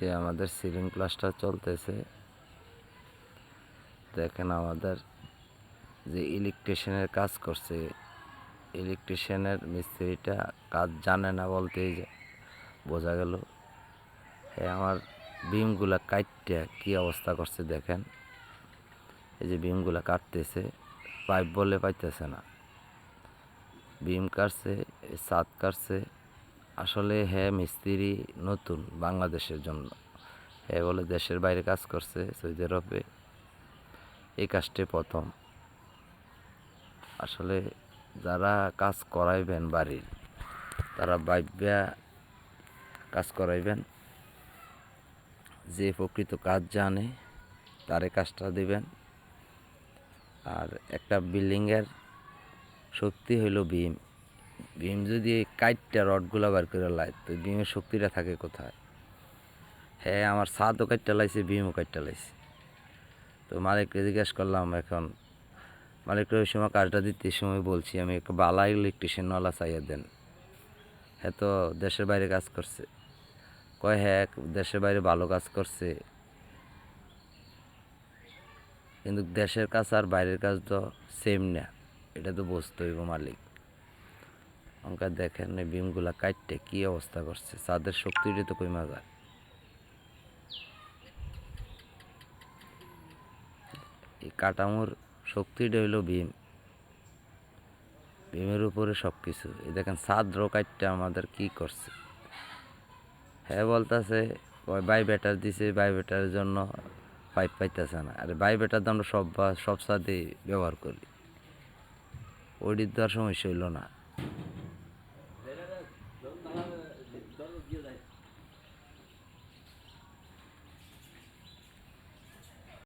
যে আমাদের ceiling plaster চলতেছে। দেখেন আমাদের যে ইলেকট্রিশিয়ানের কাজ করছে ইলেকট্রিশিয়ানের মিস্ত্রিটা কাজ জানে না বলতেই বোঝা গেল। আমার বিমগুলা কাটতে কি অবস্থা করছে দেখেন। এই যে বিমগুলা কাটতেছে পাইপ বলে পাইতেছে না। বিম কাটছে, ছাদ কাটছে আসলে হ্যাঁ মিস্ত্রি নতুন বাংলাদেশের জন্য। হ্যাঁ বলে দেশের বাইরে কাজ করছে সৌদি আরবে। এই কাজটি প্রথম। আসলে যারা কাজ করাইবেন বাড়ির, তারা বাইব্যা কাজ করাইবেন। যে প্রকৃত কাজ জানে, তারে কাজটা দিবেন। আর একটা বিল্ডিংয়ের শক্তি হইল বিম বিম যদি এই কাইটটা রডগুলা বার করে লাই তো বিমের শক্তিটা থাকে কোথায়? হ্যাঁ আমার ছাদও কাটটা লাইছে বিমও কাটটা লাইছে। তো মালিককে জিজ্ঞেস করলাম, এখন মালিককে ওই সময় কাজটা দিতে সময় বলছি, আমি একটা বালা ইলেকট্রিশিয়ানওয়ালা চাইয়া দেন। হ্যাঁ তো দেশের বাইরে কাজ করছে। কয় হ্যাঁ দেশের বাইরে ভালো কাজ করছে। কিন্তু দেশের কাজ আর বাইরের কাজ তো সেম না, এটা তো বুঝতে হইব মালিক। আমাকে দেখেন এই বিমগুলা কাটতে কি অবস্থা করছে? চাঁদের শক্তিটা তো কইমা যায়। এই কাটামোর শক্তিটা হইল ভীম। ভীমের উপরে সব কিছু এই দেখেন সাদ্র কাটটা আমাদের কি করছে? হ্যাঁ বলতেছে, ওই বাই বেটার দিছে, বাই বেটারের জন্য পাইপ পাইতেছে না। আর বাই বেটার তো আমরা সব সব সাথেই ব্যবহার করি। ওইটির তো আর সমস্যা হইল না। view that.